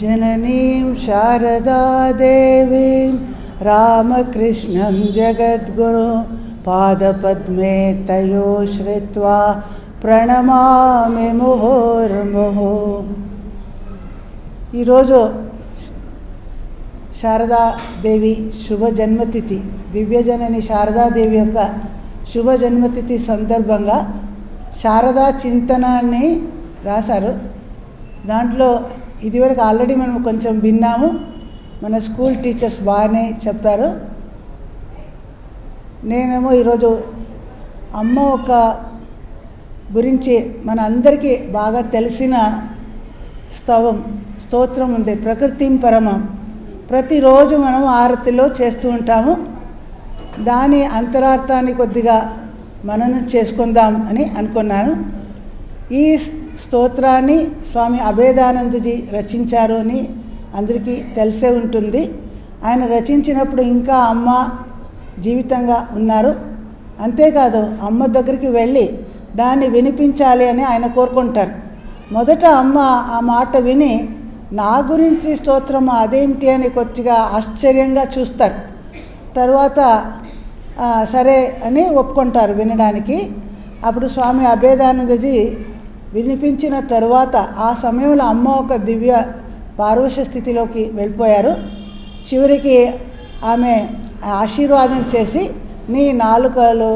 जननीं शारदादेवीं रामकृष्णं जगद्गुरु पादपद्मे तयो श्रित्वा ప్రణమామి ముహుర్ముహు ఈరోజు శారదాదేవి శుభ జన్మతిథి దివ్యజనని శారదాదేవి యొక్క శుభ జన్మతిథి సందర్భంగా శారదా చింతనాన్ని రాశారు దాంట్లో ఇదివరకు ఆల్రెడీ మనం కొంచెం విన్నాము. మన స్కూల్ టీచర్స్ బాగానే చెప్పారు. నేనేమో ఈరోజు అమ్మ ఒక గురించి మన అందరికీ బాగా తెలిసిన స్తవం స్తోత్రం ఉంది. ప్రకృతి పరమం. ప్రతిరోజు మనం ఆరతిలో చేస్తూ ఉంటాము. దాని అంతరార్థాన్ని కొద్దిగా మననం చేసుకుందాం అని అనుకున్నాను. ఈ స్తోత్రాన్ని స్వామి అభేదానందజీ రచించారు అని అందరికీ తెలిసే ఉంటుంది. ఆయన రచించినప్పుడు ఇంకా అమ్మ జీవితంగా ఉన్నారు. అంతేకాదు అమ్మ దగ్గరికి వెళ్ళి దాన్ని వినిపించాలి అని ఆయన కోరుకుంటారు. మొదట అమ్మ ఆ మాట విని నా గురించి స్తోత్రం అదేమిటి అని కొద్దిగా ఆశ్చర్యంగా చూస్తారు. తర్వాత సరే అని ఒప్పుకుంటారు వినడానికి. అప్పుడు స్వామి అభేదానందజీ వినిపించిన తరువాత ఆ సమయంలో అమ్మ ఒక దివ్య పార్వశ స్థితిలోకి వెళ్ళిపోయారు. చివరికి ఆమె ఆశీర్వాదం చేసి నీ నాలుకలు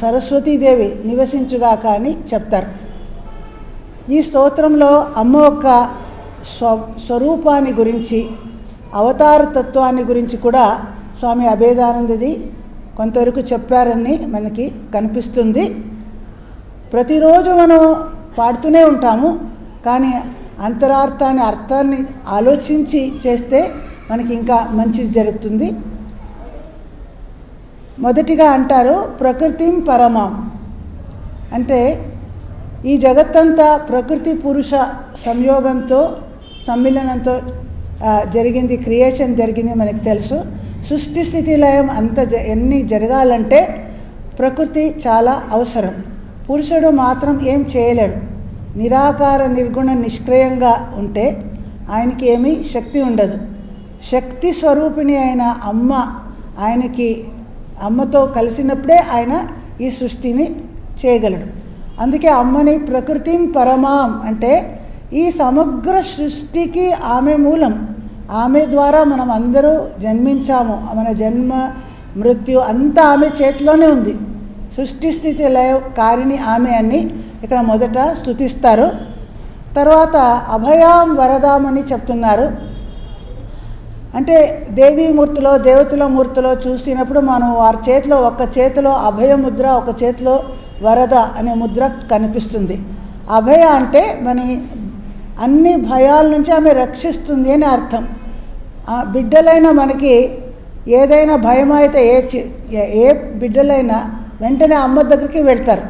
సరస్వతీదేవి నివసించుగాక అని చెప్తారు. ఈ స్తోత్రంలో అమ్మ యొక్క స్వ స్వరూపాన్ని గురించి అవతార తత్వాన్ని గురించి కూడా స్వామి అభేదానందజీ కొంతవరకు చెప్పారని మనకి కనిపిస్తుంది. ప్రతిరోజు మనం పాడుతూనే ఉంటాము. కానీ అంతరార్థాన్ని అర్థాన్ని ఆలోచించి చేస్తే మనకి ఇంకా మంచిది జరుగుతుంది. మొదటిగా అంటారు ప్రకృతి పరమం. అంటే ఈ జగత్తంతా ప్రకృతి పురుష సంయోగంతో సమ్మిళనంతో జరిగింది క్రియేషన్ జరిగింది మనకి తెలుసు. సృష్టి స్థితి లయం అంత జ ఎన్ని జరగాలంటే ప్రకృతి చాలా అవసరం. పురుషుడు మాత్రం ఏం చేయలేడు. నిరాకార నిర్గుణ నిష్క్రియంగా ఉంటే ఆయనకి ఏమీ శక్తి ఉండదు. శక్తి స్వరూపిణి అయిన అమ్మ ఆయనకి అమ్మతో కలిసినప్పుడే ఆయన ఈ సృష్టిని చేయగలడు. అందుకే అమ్మని ప్రకృతిం పరమాం అంటే ఈ సమగ్ర సృష్టికి ఆమె మూలం. ఆమె ద్వారా మనం అందరూ జన్మించాము. మన జన్మ మృత్యు అంతా ఆమె చేతిలోనే ఉంది. సృష్టి స్థితి లయ కారిణి ఆమె అని ఇక్కడ మొదట స్థుతిస్తారు తర్వాత అభయాం వరదామని అని చెప్తున్నారు. అంటే దేవీమూర్తిలో దేవతల మూర్తిలో చూసినప్పుడు మనం వారి చేతిలో ఒక చేతిలో అభయ ముద్ర ఒక చేతిలో వరద అనే ముద్ర కనిపిస్తుంది. అభయ అంటే మన అన్ని భయాల నుంచి ఆమె రక్షిస్తుంది అని అర్థం. ఆ బిడ్డలైన మనకి ఏదైనా భయం అయితే ఏ- ఏ బిడ్డలైనా వెంటనే అమ్మ దగ్గరికి వెళ్తారు.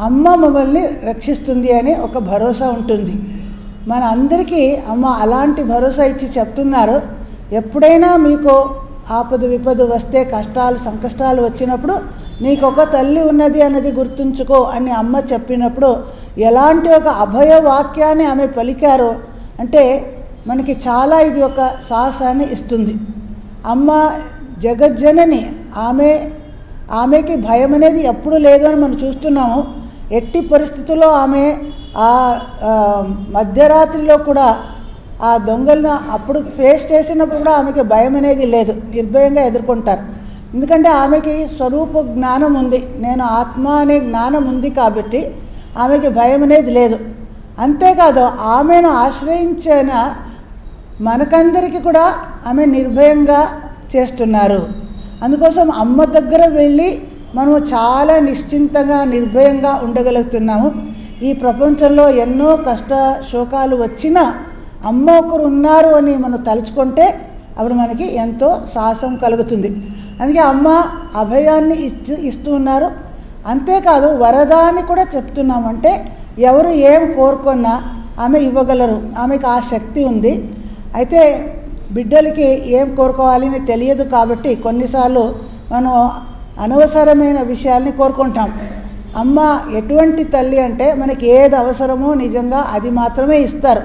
అమ్మ మమ్మల్ని రక్షిస్తుంది అని ఒక భరోసా ఉంటుంది. మన అందరికీ అమ్మ అలాంటి భరోసా ఇచ్చి చెప్తున్నారు. ఎప్పుడైనా మీకు ఆపద విపద వస్తే కష్టాలు సంకష్టాలు వచ్చినప్పుడు నీకు ఒక తల్లి ఉన్నది అన్నది గుర్తుంచుకో అని అమ్మ చెప్పినప్పుడు ఎలాంటి ఒక అభయ వాక్యాన్ని ఆమె పలికారో అంటే మనకి చాలా ఇది ఒక సాహసాన్ని ఇస్తుంది. అమ్మ జగజ్జనని ఆమె ఆమెకి భయం అనేది ఎప్పుడు లేదు అని మనం చూస్తున్నాము. ఎట్టి పరిస్థితుల్లో ఆమె ఆ మధ్యరాత్రిలో కూడా ఆ దొంగలను అప్పుడు ఫేస్ చేసినప్పుడు కూడా ఆమెకి భయం అనేది లేదు. నిర్భయంగా ఎదుర్కొంటారు. ఎందుకంటే ఆమెకి స్వరూప జ్ఞానం ఉంది. నేను ఆత్మ అనే జ్ఞానం ఉంది కాబట్టి ఆమెకి భయం అనేది లేదు. అంతేకాదు ఆమెను ఆశ్రయించిన మనకందరికీ కూడా ఆమె నిర్భయంగా చేస్తున్నారు. అందుకోసం అమ్మ దగ్గర వెళ్ళి మనం చాలా నిశ్చింతగా నిర్భయంగా ఉండగలుగుతున్నాము. ఈ ప్రపంచంలో ఎన్నో కష్ట శోకాలు వచ్చినా అమ్మ ఒకరు ఉన్నారు అని మనం తలుచుకుంటే అప్పుడు మనకి ఎంతో సాహసం కలుగుతుంది. అందుకే అమ్మ అభయాన్ని ఇచ్చి ఇస్తూ ఉన్నారు. అంతేకాదు వరదాన్ని కూడా చెప్తున్నాం అంటే ఎవరు ఏం కోరుకున్నా ఆమె ఇవ్వగలరు. ఆమెకు ఆ శక్తి ఉంది. అయితే బిడ్డలకి ఏం కోరుకోవాలని తెలియదు కాబట్టి కొన్నిసార్లు మనం అనవసరమైన విషయాల్ని కోరుకుంటాం. అమ్మ ఎటువంటి తల్లి అంటే మనకి ఏది అవసరమో నిజంగా అది మాత్రమే ఇస్తారు.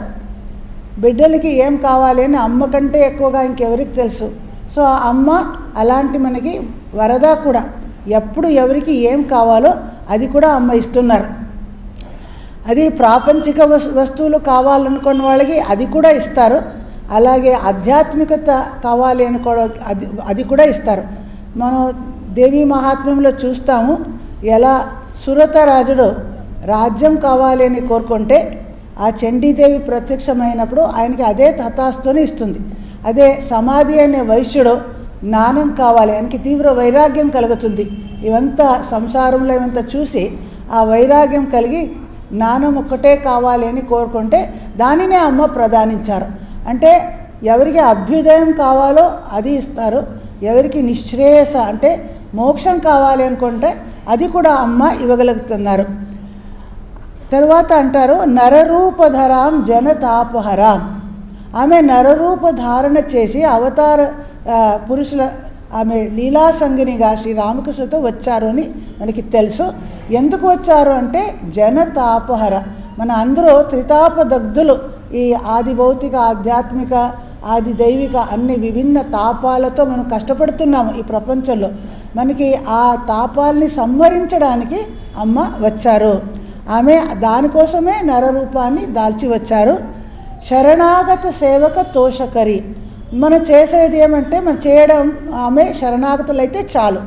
బిడ్డలకి ఏం కావాలి అని అమ్మ కంటే ఎక్కువగా ఇంకెవరికి తెలుసు? సో ఆ అమ్మ అలాంటి మనకి వరద కూడా ఎప్పుడు ఎవరికి ఏం కావాలో అది కూడా అమ్మ ఇస్తున్నారు. అది ప్రాపంచిక వస్- వస్తువులు కావాలనుకున్న వాళ్ళకి అది కూడా ఇస్తారు. అలాగే ఆధ్యాత్మికత కావాలి అనుకోవడం అది అది కూడా ఇస్తారు. మనం దేవీ మహాత్మ్యంలో చూస్తాము ఎలా సురత రాజుడు రాజ్యం కావాలి అని కోరుకుంటే ఆ చండీదేవి ప్రత్యక్షమైనప్పుడు ఆయనకి అదే తథాస్తుని ఇస్తుంది. అదే సమాధి అనే వైశ్యుడు జ్ఞానం కావాలి ఆయనకి తీవ్ర వైరాగ్యం కలుగుతుంది. ఇవంతా సంసారంలో ఇవంతా చూసి ఆ వైరాగ్యం కలిగి జ్ఞానం ఒక్కటే కావాలి అని కోరుకుంటే దానినే అమ్మ ప్రదానించారు అంటే ఎవరికి అభ్యుదయం కావాలో అది ఇస్తారు. ఎవరికి నిశ్రేయస అంటే మోక్షం కావాలి అనుకుంటే అది కూడా అమ్మ ఇవ్వగలుగుతున్నారు. తర్వాత అంటారు నరరూపధరాం జనతాపహరాం. ఆమె నరరూప ధారణ చేసి అవతార పురుషుల ఆమె లీలా సంగినిగా శ్రీ రామకృష్ణతో వచ్చారు అని మనకి తెలుసు. ఎందుకు వచ్చారు అంటే జనతాపహర. మన అందరూ త్రితాపదగ్ధులు ఈ ఆది భౌతిక ఆధ్యాత్మిక ఆది దైవిక అన్ని విభిన్న తాపాలతో మనం కష్టపడుతున్నాము ఈ ప్రపంచంలో. మనకి ఆ తాపాల్ని సంహరించడానికి అమ్మ వచ్చారు. ఆమె దానికోసమే నరరూపాన్ని దాల్చి వచ్చారు శరణాగత సేవక తోషకరి. మనం చేసేది ఏమంటే మనం చేయడం ఆమె శరణాగతులైతే చాలు.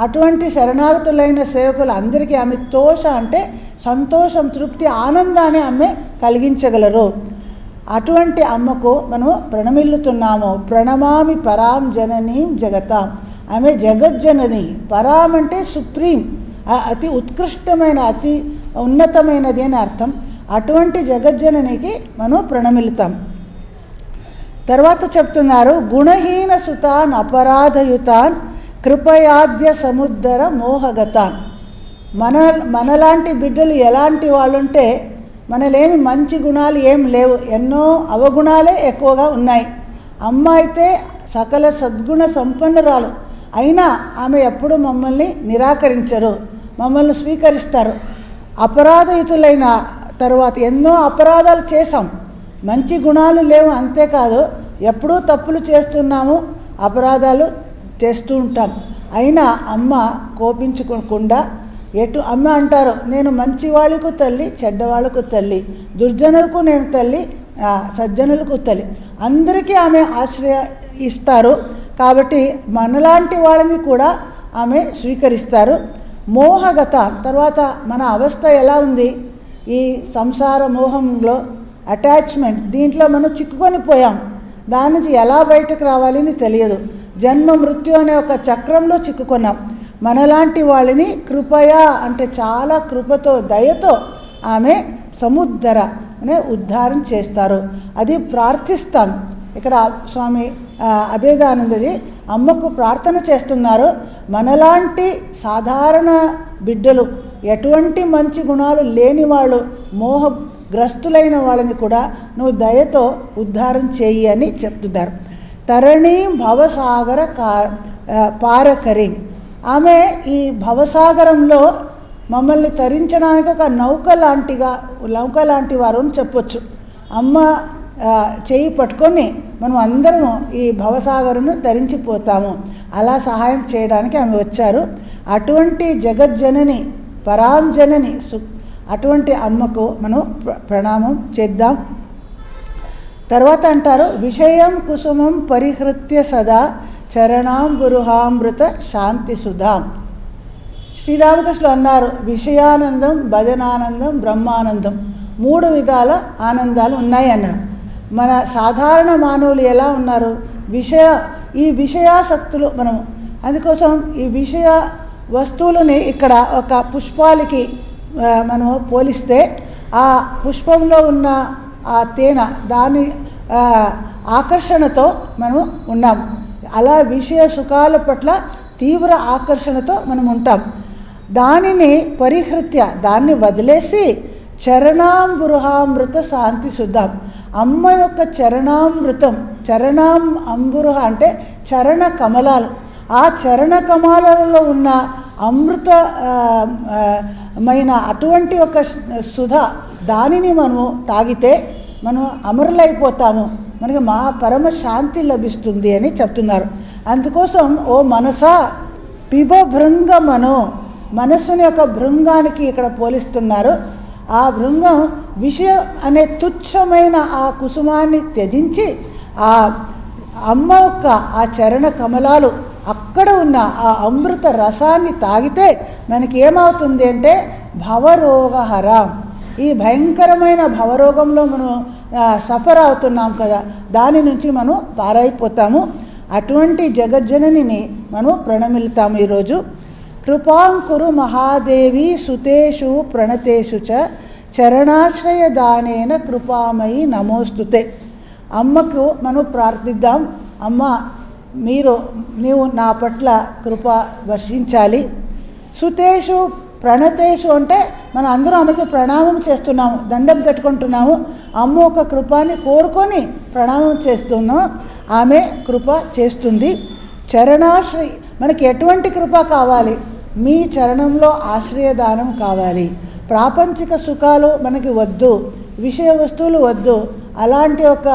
అటువంటి శరణాగతులైన సేవకులు అందరికీ ఆమె తోష అంటే సంతోషం తృప్తి ఆనందాన్ని ఆమె కలిగించగలరు. అటువంటి అమ్మకు మనము ప్రణమిల్లుతున్నాము. ప్రణమామి పరాం జననీం జగతాం. ఆమె జగజ్జనని. పరాం అంటే సుప్రీం. అతి ఉత్కృష్టమైన అతి ఉన్నతమైనది అని అర్థం. అటువంటి జగజ్జననికి మనం ప్రణమిల్లుతాం. తర్వాత చెప్తున్నారు గుణహీన సుతాన్ అపరాధయుతాన్ కృపయాద్య సముద్దర మోహగతాన్. మన మనలాంటి బిడ్డలు ఎలాంటి వాళ్ళుంటే మనలేమి మంచి గుణాలు ఏం లేవు. ఎన్నో అవగుణాలే ఎక్కువగా ఉన్నాయి. అమ్మ అయితే సకల సద్గుణ సంపన్నురాలు. అయినా ఆమె ఎప్పుడు మమ్మల్ని నిరాకరించరు. మమ్మల్ని స్వీకరిస్తారు. అపరాధయుతులైన తర్వాత ఎన్నో అపరాధాలు చేశాం. మంచి గుణాలు లేవు అంతేకాదు ఎప్పుడూ తప్పులు చేస్తున్నాము అపరాధాలు చేస్తూ ఉంటాం. అయినా అమ్మ కోపించుకోకుండా ఎటు అమ్మ అంటారు? నేను మంచి వాళ్ళకు తల్లి చెడ్డవాళ్ళకు తల్లి దుర్జనులకు నేను తల్లి సజ్జనులకు తల్లి. అందరికీ ఆమె ఆశ్రయ ఇస్తారు. కాబట్టి మనలాంటి వాళ్ళని కూడా ఆమె స్వీకరిస్తారు. మోహగత తర్వాత మన అవస్థ ఎలా ఉంది? ఈ సంసార మోహంలో అటాచ్మెంట్ దీంట్లో మనం చిక్కుకొని పోయాం. దాని నుంచి ఎలా బయటకు రావాలని తెలియదు. జన్మ మృత్యు అనే ఒక చక్రంలో చిక్కుకున్నాం. మనలాంటి వాళ్ళని కృపయా అంటే చాలా కృపతో దయతో ఆమె సముద్దర అనే ఉద్ధారం చేస్తారు. అది ప్రార్థిస్తాం. ఇక్కడ స్వామి ఆ, అభేదానందజీ అమ్మకు ప్రార్థన చేస్తున్నారు. మనలాంటి సాధారణ బిడ్డలు ఎటువంటి మంచి గుణాలు లేని వాళ్ళు మోహగ్రస్తులైన వాళ్ళని కూడా నువ్వు దయతో ఉద్ధారం చేయి అని చెప్తున్నారు. తరణి భవసాగర కా పారకరి. ఆమె ఈ భవసాగరంలో మమ్మల్ని తరించడానికి ఒక నౌక లాంటిగా నౌక లాంటి వారు అని చెప్పొచ్చు. అమ్మ చేయి పట్టుకొని మనం అందరము ఈ భవసాగరును ధరించిపోతాము అలా సహాయం చేయడానికి ఆమె వచ్చారు. అటువంటి జగజ్జనని పరాంజనని సు అటువంటి అమ్మకు మనం ప్రణామం చేద్దాం. తర్వాత అంటారు విషయం కుసుమం పరిహృత్య సదా చరణాంబురుహామృత శాంతి సుధాం. శ్రీరామకృష్ణులు అన్నారు విషయానందం భజనానందం బ్రహ్మానందం మూడు విధాల ఆనందాలు ఉన్నాయి అన్నారు మన సాధారణ మానవులు ఎలా ఉన్నారు? విషయ ఈ విషయాసక్తులు మనం అందుకోసం ఈ విషయ వస్తువులని ఇక్కడ ఒక పుష్పాలకి మనము పోలిస్తే ఆ పుష్పంలో ఉన్న ఆ తేనె దాని ఆకర్షణతో మనము ఉన్నాం. అలా విషయ సుఖాల పట్ల తీవ్ర ఆకర్షణతో మనం ఉంటాం. దానిని పరిహృత్య దాన్ని వదిలేసి చరణాంబృహామృత శాంతి శుద్ధం. అమ్మ యొక్క చరణామృతం చరణాం అంబురుహ అంటే చరణ కమలాలు. ఆ చరణ కమలాలలో ఉన్న అమృత మైన అటువంటి ఒక సుధ దానిని మనము తాగితే మనం అమరులైపోతాము. మనకి మా పరమ శాంతి లభిస్తుంది అని చెప్తున్నారు. అందుకోసం ఓ మనసా పిబ భృంగమను మనస్సుని యొక్క భృంగానికి ఇక్కడ పోలిస్తున్నారు. ఆ భృంగం విషయం అనే తుచ్చమైన ఆ కుసుమాన్ని త్యజించి ఆ అమ్మ యొక్క ఆ చరణ కమలాలు అక్కడ ఉన్న ఆ అమృత రసాన్ని తాగితే మనకి ఏమవుతుంది అంటే భవరోగహరం. ఈ భయంకరమైన భవరోగంలో మనం సఫర్ అవుతున్నాం కదా దాని నుంచి మనం పారైపోతాము. అటువంటి జగజ్జననిని మనం ప్రణమిల్తాము ఈరోజు. కృపాంకురు మహాదేవి సుతేషు ప్రణతేషు చ చరణాశ్రయ దానేన కృపామయి నమోస్తుతే. అమ్మకు మనం ప్రార్థిద్దాం. అమ్మ మీరు నీవు నా పట్ల కృప వర్షించాలి. సుతేషు ప్రణతేషు అంటే మన అందరం ఆమెకి ప్రణామం చేస్తున్నాము దండం పెట్టుకుంటున్నాము. అమ్మ ఒక కృపాని కోరుకొని ప్రణామం చేస్తున్నాం ఆమె కృప చేస్తుంది. చరణాశ్రయ మనకి ఎటువంటి కృప కావాలి? మీ చరణంలో ఆశ్రయదానం కావాలి. ప్రాపంచిక సుఖాలు మనకి వద్దు విషయ వస్తువులు వద్దు. అలాంటి ఒక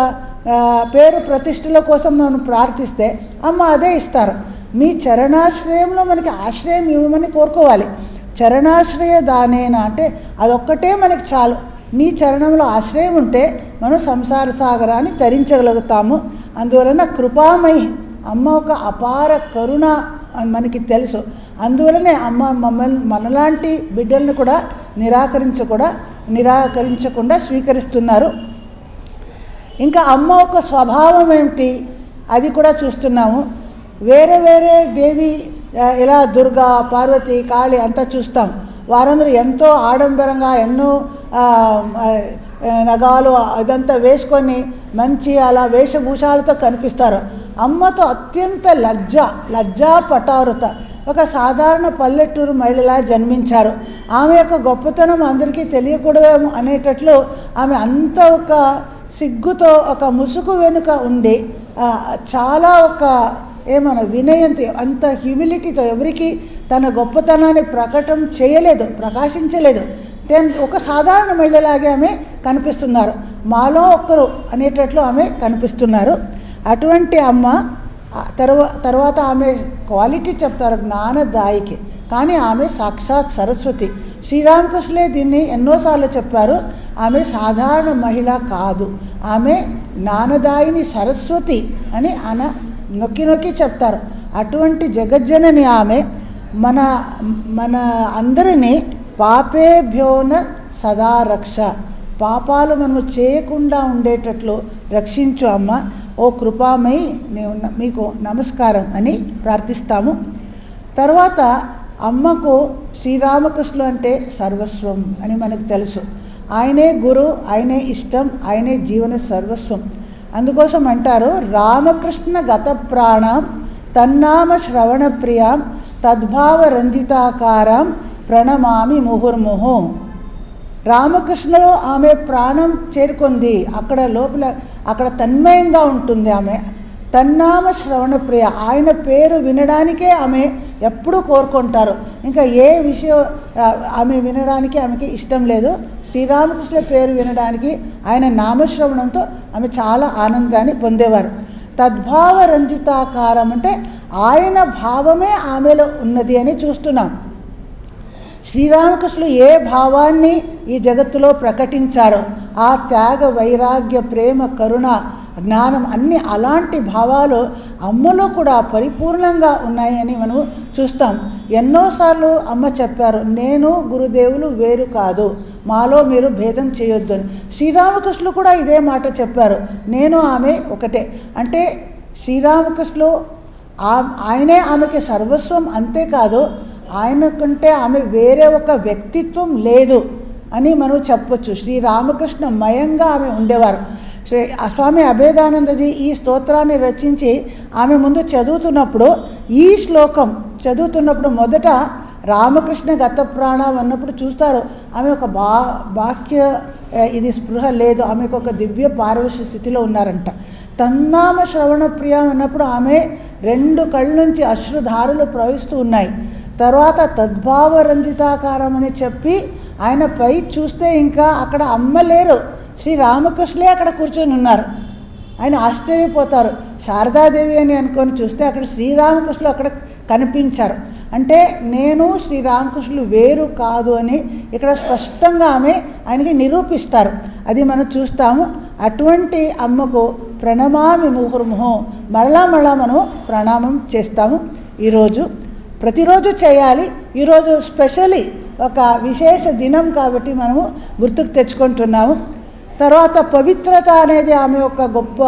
పేరు ప్రతిష్టల కోసం మనం ప్రార్థిస్తే అమ్మ అదే ఇస్తారు. మీ చరణాశ్రయంలో మనకి ఆశ్రయం ఇవ్వమని కోరుకోవాలి. చరణాశ్రయ దానేన అంటే అదొక్కటే మనకి చాలు. నీ చరణంలో ఆశ్రయం ఉంటే మనం సంసార సాగరాన్ని తరించగలుగుతాము. అందువలన కృపామయి అమ్మ ఒక అపార కరుణ అని మనకి తెలుసు. అందువలనే అమ్మ మమ్మల్ని మనలాంటి బిడ్డలను కూడా నిరాకరించకూడా నిరాకరించకుండా స్వీకరిస్తున్నారు. ఇంకా అమ్మ ఒక స్వభావం ఏమిటి? అది కూడా చూస్తున్నాము. వేరే వేరే దేవి ఇలా దుర్గా పార్వతి కాళి అంతా చూస్తాం. వారందరూ ఎంతో ఆడంబరంగా ఎన్నో నగాలు అదంతా వేసుకొని మంచి అలా వేషభూషాలతో కనిపిస్తారు. అమ్మతో అత్యంత లజ్జ లజ్జా పటారుత. ఒక సాధారణ పల్లెటూరు మహిళలా జన్మించారు. ఆమె యొక్క గొప్పతనం అందరికీ తెలియకూడదేమో అనేటట్లు ఆమె అంత ఒక సిగ్గుతో ఒక ముసుగు వెనుక ఉండి చాలా ఒక ఏమన్నా వినయంతో అంత హ్యూమిలిటీతో ఎవరికి తన గొప్పతనాన్ని ప్రకటన చేయలేదు ప్రకాశించలేదు. దెన్ ఒక సాధారణ మహిళలాగే ఆమె కనిపిస్తున్నారు. మాలో ఒక్కరు అనేటట్లు ఆమె కనిపిస్తున్నారు. అటువంటి అమ్మ తర్వా తర్వాత ఆమె క్వాలిటీ చెప్తారు జ్ఞానదాయికి. కానీ ఆమె సాక్షాత్ సరస్వతి. శ్రీరామకృష్ణులే దీన్ని ఎన్నోసార్లు చెప్పారు. ఆమె సాధారణ మహిళ కాదు. ఆమె జ్ఞానదాయిని సరస్వతి అని అన నొక్కి నొక్కి చెప్తారు. అటువంటి జగజ్జనని ఆమె మన మన అందరినీ పాపేభ్యోన సదా రక్ష. పాపాలు మనము చేయకుండా ఉండేటట్లు రక్షించు అమ్మ. ఓ కృపామై నేను మీకు నమస్కారం అని ప్రార్థిస్తాము. తర్వాత అమ్మకు శ్రీరామకృష్ణులు అంటే సర్వస్వం అని మనకు తెలుసు. ఆయనే గురు ఆయనే ఇష్టం ఆయనే జీవన సర్వస్వం. అందుకోసం అంటారు రామకృష్ణ గత ప్రాణం తన్నామ శ్రవణ ప్రియాం తద్భావ రంజితాకారం ప్రణమామి ముహుర్ముహు. రామకృష్ణలో ఆమె ప్రాణం చేరుకుంది. అక్కడ లోపల అక్కడ తన్మయంగా ఉంటుంది ఆమె. తన్నామ శ్రవణ ప్రియ. ఆయన పేరు వినడానికే ఆమె ఎప్పుడూ కోరుకుంటారు. ఇంకా ఏ విషయం ఆమె వినడానికి ఆమెకి ఇష్టం లేదు. శ్రీరామకృష్ణ పేరు వినడానికి ఆయన నామశ్రవణంతో ఆమె చాలా ఆనందాన్ని పొందేవారు. తద్భావ రంజితాకారం అంటే ఆయన భావమే ఆమెలో ఉన్నది అని చూస్తున్నాం. శ్రీరామకృష్ణులు ఏ భావాన్ని ఈ జగత్తులో ప్రకటించారో ఆ త్యాగ వైరాగ్య ప్రేమ కరుణ జ్ఞానం అన్ని అలాంటి భావాలు అమ్మలో కూడా పరిపూర్ణంగా ఉన్నాయని మనం చూస్తాం. ఎన్నోసార్లు అమ్మ చెప్పారు నేను గురుదేవులు వేరు కాదు. మాలో మీరు భేదం చేయొద్దు అని శ్రీరామకృష్ణులు కూడా ఇదే మాట చెప్పారు. నేను ఆమె ఒకటే. అంటే శ్రీరామకృష్ణులు ఆయనే ఆమెకి సర్వస్వం అంతేకాదు ఆయన కంటే ఆమె వేరే ఒక వ్యక్తిత్వం లేదు అని మనం చెప్పొచ్చు. శ్రీ రామకృష్ణ మయంగా ఆమె ఉండేవారు. శ్రీ ఆ స్వామి అభేదానందజీ ఈ స్తోత్రాన్ని రచించి ఆమె ముందు చదువుతున్నప్పుడు ఈ శ్లోకం చదువుతున్నప్పుడు మొదట రామకృష్ణ గత ప్రాణం అన్నప్పుడు చూస్తారు. ఆమె ఒక బా బాహ్య ఇది స్పృహ లేదు. ఆమెకు ఒక దివ్య పారవశ్య స్థితిలో ఉన్నారంట. తన్నామ శ్రవణ ప్రియం అన్నప్పుడు ఆమె రెండు కళ్ళ నుంచి అశ్రుధారులు ప్రవహిస్తూ ఉన్నాయి. తర్వాత తద్భావరంజితాకారం అని చెప్పి ఆయన పై చూస్తే ఇంకా అక్కడ అమ్మ లేరు. శ్రీ రామకృష్ణులే అక్కడ కూర్చొని ఉన్నారు. ఆయన ఆశ్చర్యపోతారు. శారదాదేవి అని అనుకొని చూస్తే అక్కడ శ్రీరామకృష్ణులు అక్కడ కనిపించారు. అంటే నేను శ్రీరామకృష్ణులు వేరు కాదు అని ఇక్కడ స్పష్టంగా ఆమె ఆయనకి నిరూపిస్తారు. అది మనం చూస్తాము. అటువంటి అమ్మకు ప్రణమామి ముహుర్ముహం. మరలా మరలా మనం ప్రణామం చేస్తాము. ఈరోజు ప్రతిరోజు చేయాలి. ఈరోజు స్పెషలీ ఒక విశేష దినం కాబట్టి మనము గుర్తుకు తెచ్చుకుంటున్నాము. తర్వాత పవిత్రత అనేది ఆమె యొక్క గొప్ప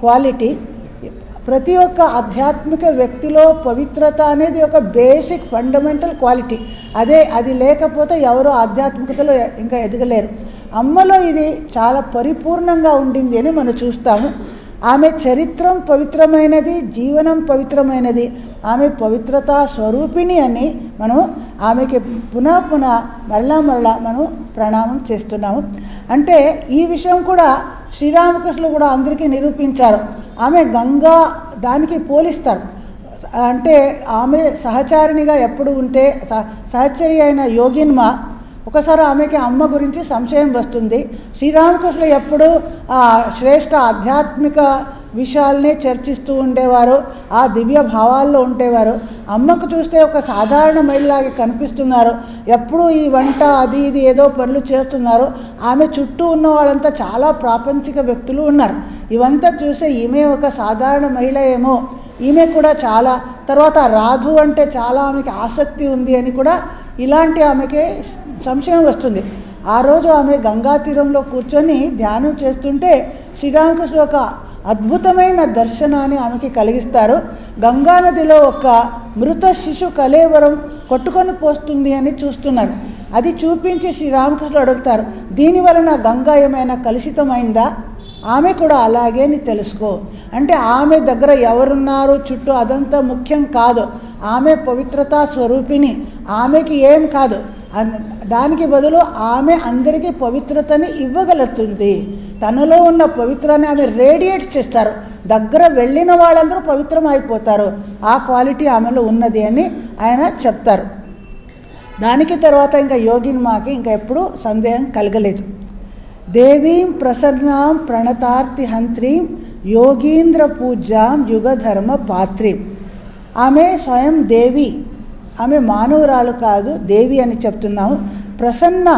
క్వాలిటీ. ప్రతి ఒక్క ఆధ్యాత్మిక వ్యక్తిలో పవిత్రత అనేది ఒక బేసిక్ ఫండమెంటల్ క్వాలిటీ అదే అది లేకపోతే ఎవరో ఆధ్యాత్మికతలో ఇంకా ఎదగలేరు. అమ్మలో ఇది చాలా పరిపూర్ణంగా ఉండింది అని మనం చూస్తాము. ఆమె చరిత్రం పవిత్రమైనది జీవనం పవిత్రమైనది. ఆమె పవిత్రతా స్వరూపిణి అని మనం ఆమెకి పునః పునః మరలా మరలా మనం ప్రణామం చేస్తున్నాము. అంటే ఈ విషయం కూడా శ్రీరామకృష్ణులు కూడా అందరికీ నిరూపించారు. ఆమె గంగా దానికి పోలిస్తారు. అంటే ఆమె సహచారిణిగా ఎప్పుడు ఉంటే సహచరి అయిన యోగిన్మ ఒకసారి ఆమెకి అమ్మ గురించి సంశయం వస్తుంది. శ్రీరామకృష్ణులు ఎప్పుడు ఆ శ్రేష్ఠ ఆధ్యాత్మిక విషయాలనే చర్చిస్తూ ఉండేవారు ఆ దివ్య భావాల్లో ఉండేవారు. అమ్మకు చూస్తే ఒక సాధారణ మహిళలాగా కనిపిస్తున్నారు. ఎప్పుడు ఈ వంట అది ఇది ఏదో పనులు చేస్తున్నారు. ఆమె చుట్టూ ఉన్న వాళ్ళంతా చాలా ప్రాపంచిక వ్యక్తులు ఉన్నారు. ఇవంతా చూస్తే ఈమె ఒక సాధారణ మహిళ ఏమో. ఈమె కూడా చాలా. తర్వాత రాధు అంటే చాలా ఆమెకి ఆసక్తి ఉంది అని కూడా ఇలాంటి ఆమెకి సంశయం వస్తుంది. ఆ రోజు ఆమె గంగా తీరంలో కూర్చొని ధ్యానం చేస్తుంటే శ్రీరామకృష్ణ ఒక అద్భుతమైన దర్శనాన్ని ఆమెకి కలిగిస్తారు. గంగా నదిలో ఒక మృత శిశు కలేవరం కొట్టుకొని పోస్తుంది అని చూస్తున్నారు. అది చూపించి శ్రీరామకృష్ణుడు అడుగుతారు దీని వలన గంగా ఏమైనా కలుషితమైందా? ఆమె కూడా అలాగే అని తెలుసుకో. అంటే ఆమె దగ్గర ఎవరున్నారు? చుట్టూ అదంతా ముఖ్యం కాదు. ఆమె పవిత్రతా స్వరూపిణి. ఆమెకి ఏం కాదు. దానికి బదులు ఆమె అందరికీ పవిత్రతని ఇవ్వగలుగుతుంది. తనలో ఉన్న పవిత్రాన్ని ఆమె రేడియేట్ చేస్తారు. దగ్గర వెళ్ళిన వాళ్ళందరూ పవిత్రం అయిపోతారు. ఆ క్వాలిటీ ఆమెలో ఉన్నది అని ఆయన చెప్తారు. దానికి తర్వాత ఇంకా యోగిని మాకి ఇంకా ఎప్పుడూ సందేహం కలగలేదు. దేవీం ప్రసన్నాం ప్రణతార్తి హంత్రీం యోగీంద్ర పూజాం యుగధర్మ పాత్రీం. ఆమె స్వయం దేవి. ఆమె మానవురాలు కాదు దేవి అని చెప్తున్నాము. ప్రసన్న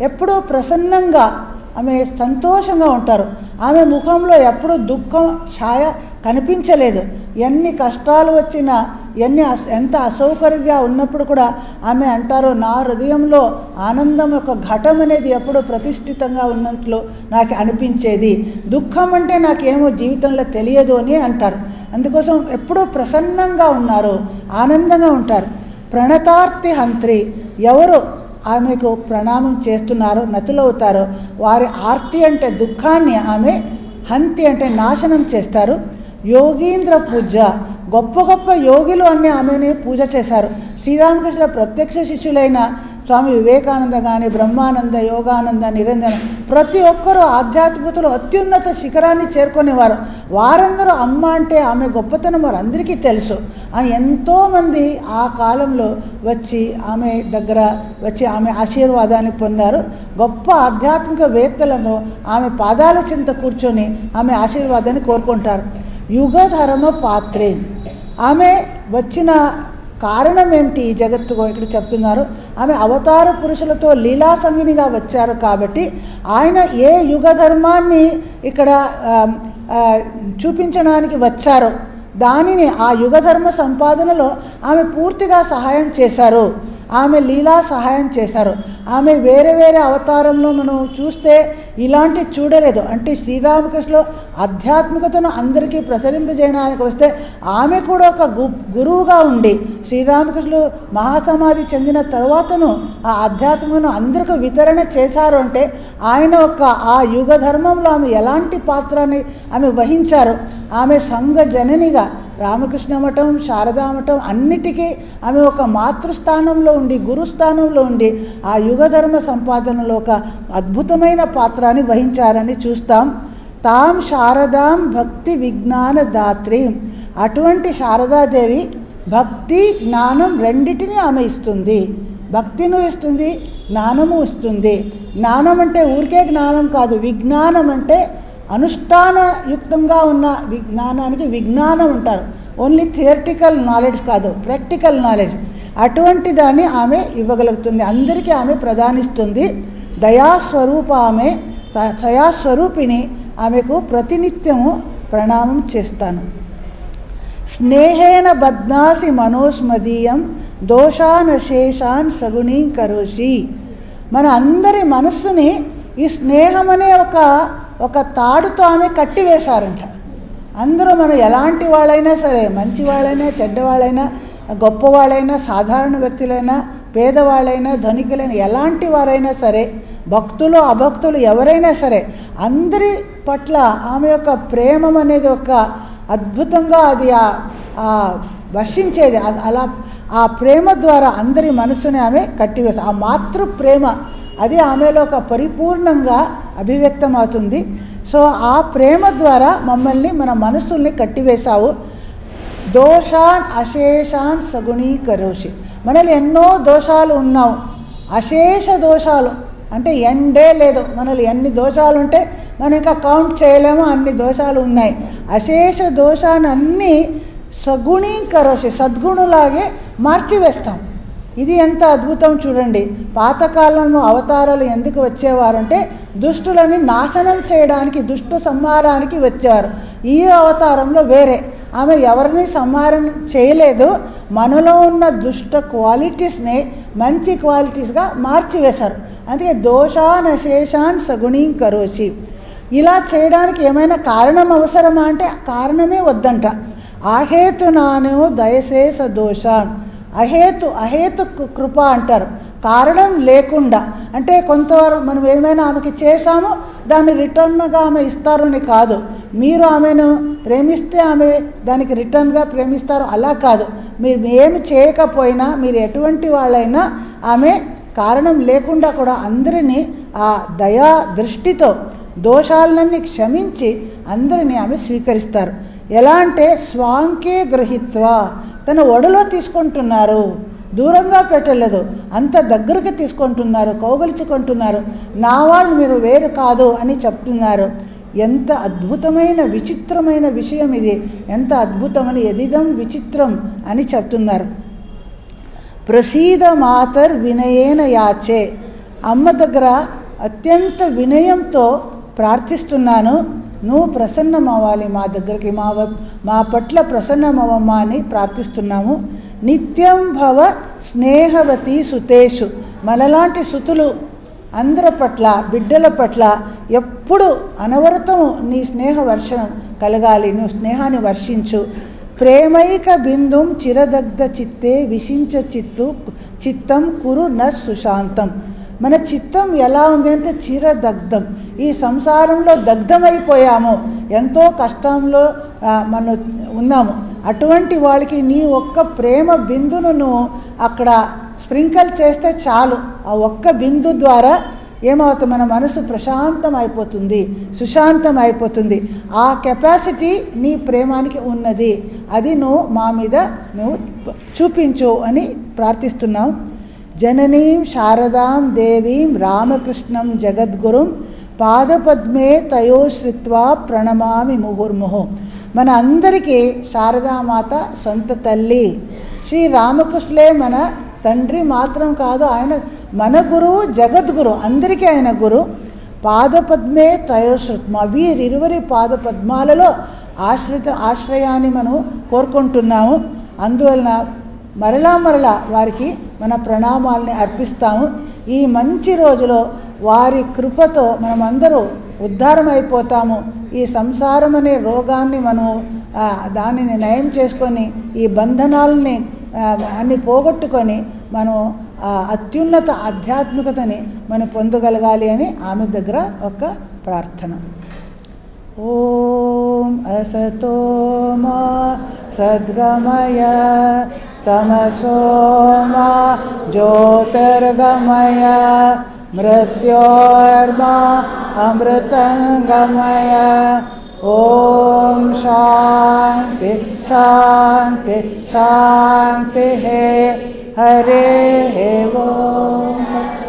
ఎప్పుడూ ప్రసన్నంగా ఆమె సంతోషంగా ఉంటారు. ఆమె ముఖంలో ఎప్పుడూ దుఃఖం ఛాయ కనిపించలేదు. ఎన్ని కష్టాలు వచ్చినా ఎన్ని అస ఎంత అసౌకర్యంగా ఉన్నప్పుడు కూడా ఆమె అంటారు నా హృదయంలో ఆనందం యొక్క ఘటం అనేది ఎప్పుడూ ప్రతిష్ఠితంగా ఉన్నట్లు నాకు అనిపించేది. దుఃఖం అంటే నాకేమో జీవితంలో తెలియదు అని అంటారు. అందుకోసం ఎప్పుడూ ప్రసన్నంగా ఉన్నారు ఆనందంగా ఉంటారు. ప్రణతార్తి హంత్రి. ఎవరు ఆమెకు ప్రణామం చేస్తున్నారో నతులవుతారో వారి ఆర్తి అంటే దుఃఖాన్ని ఆమె హంతి అంటే నాశనం చేస్తారు. యోగీంద్ర పూజ. గొప్ప గొప్ప యోగులు అన్ని ఆమెని పూజ చేశారు. శ్రీరామకృష్ణ ప్రత్యక్ష శిష్యులైన స్వామి వివేకానంద కానీ బ్రహ్మానంద యోగానంద నిరంజన ప్రతి ఒక్కరూ ఆధ్యాత్మికతలో అత్యున్నత శిఖరాన్ని చేరుకునేవారు. వారందరూ అమ్మ అంటే ఆమె గొప్పతనం వారందరికీ తెలుసు. అని ఎంతోమంది ఆ కాలంలో వచ్చి ఆమె దగ్గర వచ్చి ఆమె ఆశీర్వాదాన్ని పొందారు. గొప్ప ఆధ్యాత్మిక వేత్తలను ఆమె పాదాల చింత కూర్చొని ఆమె ఆశీర్వాదాన్ని కోరుకుంటారు. యుగధర్మ పాత్రే ఆమె వచ్చిన కారణం ఏమిటి ఈ జగత్తుకో? ఇక్కడ చెప్తున్నారు ఆమె అవతార పురుషులతో లీలా సంగినిగా వచ్చారు కాబట్టి ఆయన ఏ యుగ ధర్మాన్ని ఇక్కడ చూపించడానికి వచ్చారో దానిని ఆ యుగధర్మ సంపాదనలో ఆమె పూర్తిగా సహాయం చేశారు. ఆమె లీలా సహాయం చేశారు. ఆమె వేరే వేరే అవతారంలో మనం చూస్తే ఇలాంటి చూడలేదు. అంటే శ్రీరామకృష్ణులు ఆధ్యాత్మికతను అందరికీ ప్రసరింపజేయడానికి వస్తే ఆమె కూడా ఒక గు గురువుగా ఉండి శ్రీరామకృష్ణులు మహాసమాధి చెందిన తర్వాతను ఆ ఆధ్యాత్మను అందరికీ వితరణ చేశారు అంటే ఆయన యొక్క ఆ యుగ ధర్మంలో ఆమె ఎలాంటి పాత్రని ఆమె వహించారు? ఆమె సంఘ జననిగా రామకృష్ణ మఠం శారదా మఠం అన్నిటికీ ఆమె ఒక మాతృస్థానంలో ఉండి గురుస్థానంలో ఉండి ఆ యుగధర్మ సంపాదనలో ఒక అద్భుతమైన పాత్రని వహించారని చూస్తాం. తాం శారదాం భక్తి విజ్ఞాన దాత్రి. అటువంటి శారదాదేవి భక్తి జ్ఞానం రెండిటిని ఆమె ఇస్తుంది. భక్తిను ఇస్తుంది జ్ఞానము ఇస్తుంది. జ్ఞానం అంటే ఊరికే జ్ఞానం కాదు విజ్ఞానం అంటే అనుష్ఠానయుక్తంగా ఉన్న విజ్ఞానానికి విజ్ఞానం ఉంటారు ఓన్లీ థియరిటికల్ నాలెడ్జ్ కాదు ప్రాక్టికల్ నాలెడ్జ్ అటువంటి దాన్ని ఆమె ఇవ్వగలుగుతుంది. అందరికీ ఆమె ప్రదానిస్తుంది దయాస్వరూప ఆమె దయాస్వరూపిణి ఆమెకు ప్రతినిత్యము ప్రణామం చేస్తాను. స్నేహేన బద్నాసి మనోస్మదీయం దోషానశేషాన్ సగుణీకరోషి. మన అందరి మనస్సుని ఈ స్నేహం అనే ఒక ఒక తాడుతో ఆమె కట్టివేశారంట. అందరూ మనం ఎలాంటి వాళ్ళైనా సరే మంచి వాళ్ళైనా చెడ్డవాళ్ళైనా గొప్పవాళ్ళైనా సాధారణ వ్యక్తులైనా పేదవాళ్ళైనా ధనికులైనా ఎలాంటి వారైనా సరే భక్తులు అభక్తులు ఎవరైనా సరే అందరి పట్ల ఆమె యొక్క ప్రేమం అనేది ఒక అద్భుతంగా అది ఆ- వర్షించేది. అలా ఆ ప్రేమ ద్వారా అందరి మనసుని ఆమె కట్టివేసి ఆ మాతృ ప్రేమ అది ఆమెలో ఒక పరిపూర్ణంగా అభివ్యక్తమవుతుంది. సో ఆ ప్రేమ ద్వారా మమ్మల్ని మన మనసుల్ని కట్టివేశావు. దోషాన్ అశేషాన్ సగుణీకరోషి. మనలో ఎన్నో దోషాలు ఉన్నావు. అశేష దోషాలు అంటే ఎండే లేదు. మనలో ఎన్ని దోషాలు ఉంటే మనం ఇంకా కౌంట్ చేయలేము. అన్ని దోషాలు ఉన్నాయి. అశేష దోషాన్ని అన్నీ సగుణీకరోషి సద్గుణులాగే మార్చివేస్తాం. ఇది ఎంత అద్భుతం చూడండి. పాతకాలంలో అవతారాలు ఎందుకు వచ్చేవారంటే దుష్టులని నాశనం చేయడానికి దుష్ట సంహారానికి వచ్చేవారు. ఈ అవతారంలో వేరే. ఆమె ఎవరిని సంహారం చేయలేదు. మనలో ఉన్న దుష్ట క్వాలిటీస్ని మంచి క్వాలిటీస్గా మార్చివేశారు. అందుకే దోషానశేషాన్ సగుణీకరోషి ఇలా చేయడానికి ఏమైనా కారణం అవసరమా అంటే కారణమే వద్దంట. ఆహేతు నానో దయశేష దోషాన్. అహేతు అహేతు కృప అంటారు. కారణం లేకుండా. అంటే కొంతవరకు మనం ఏమైనా ఆమెకి చేశామో దాన్ని రిటర్న్గా ఆమె ఇస్తారని అని కాదు. మీరు ఆమెను ప్రేమిస్తే ఆమె దానికి రిటర్న్గా ప్రేమిస్తారు. అలా కాదు. మీరు ఏమి చేయకపోయినా మీరు ఎటువంటి వాళ్ళైనా ఆమె కారణం లేకుండా కూడా అందరినీ ఆ దయా దృష్టితో దోషాలన్నీ క్షమించి అందరినీ ఆమె స్వీకరిస్తారు. ఎలా అంటే స్వాంకే గ్రహిత్వ. తన ఒడిలో తీసుకుంటున్నారు. దూరంగా పెట్టలేదు. అంత దగ్గరకు తీసుకుంటున్నారు. కౌగలిచుకుంటున్నారు. నా వాళ్ళు మీరు వేరు కాదు అని చెప్తున్నారు. ఎంత అద్భుతమైన విచిత్రమైన విషయం ఇది. ఎంత అద్భుతమని ఎదిదం విచిత్రం అని చెప్తున్నారు. ప్రసీద మాతర్ వినయేన యాచే. అమ్మ దగ్గర అత్యంత వినయంతో ప్రార్థిస్తున్నాను. నువ్వు ప్రసన్నమవ్వాలి మా దగ్గరికి మా మా పట్ల ప్రసన్నమవమ్మా అని ప్రార్థిస్తున్నాము. నిత్యం భవ స్నేహవతి సుతేషు. మనలాంటి సుతులు అందరి పట్ల బిడ్డల పట్ల ఎప్పుడు అనవరతము నీ స్నేహ వర్షణం కలగాలి నువ్వు స్నేహాన్ని వర్షించు. ప్రేమైక బిందుం చిరదగ్ధ చిత్తే విశించ చిత్తు చిత్తం కురు న సుశాంతం. మన చిత్తం ఎలా ఉంది అంటే చిరదగ్ధం ఈ సంసారంలో దగ్ధమైపోయాము. ఎంతో కష్టంలో మనం ఉన్నాము. అటువంటి వాళ్ళకి నీ ఒక్క ప్రేమ బిందును అక్కడ స్ప్రింకల్ చేస్తే చాలు. ఆ ఒక్క బిందు ద్వారా ఏమవుతుంది? మన మనసు ప్రశాంతం అయిపోతుంది సుశాంతం అయిపోతుంది ఆ కెపాసిటీ నీ ప్రేమానికి ఉన్నది. అది నువ్వు మా మీద నువ్వు చూపించు అని ప్రార్థిస్తున్నాం. జననీం శారదాం దేవీం రామకృష్ణం జగద్గురుం పాదపద్మే తయో తయోశ్రిత్వా ప్రణమామి ముహుర్ముహు. మన అందరికీ శారదామాత సొంత తల్లి. శ్రీ రామకృష్ణులే మన తండ్రి మాత్రం కాదు ఆయన మన గురువు జగద్గురు అందరికీ ఆయన గురు. పాదపద్మే తయోశ్రుత్మ వీరిరువురి పాదపద్మాలలో ఆశ్రిత ఆశ్రయాన్ని మనం కోరుకుంటున్నాము. అందువలన మరలా మరలా వారికి మన ప్రణామాల్ని అర్పిస్తాము. ఈ మంచి రోజులో వారి కృపతో మనమందరూ ఉద్ధారం అయిపోతాము ఈ సంసారం అనే రోగాన్ని మనం దానిని నయం చేసుకొని ఈ బంధనాలని అన్ని పోగొట్టుకొని మనం అత్యున్నత ఆధ్యాత్మికతని మనం పొందగలగాలి అని ఆమె దగ్గర ఒక ప్రార్థన. ఓం అసతో మా సద్గమయ తమసో మా జ్యోతిర్గమయ మృత్యోర్మా అమృతంగమయ ఓం శాంతి శాంతి శాంతి హరే ఓం తత్సత్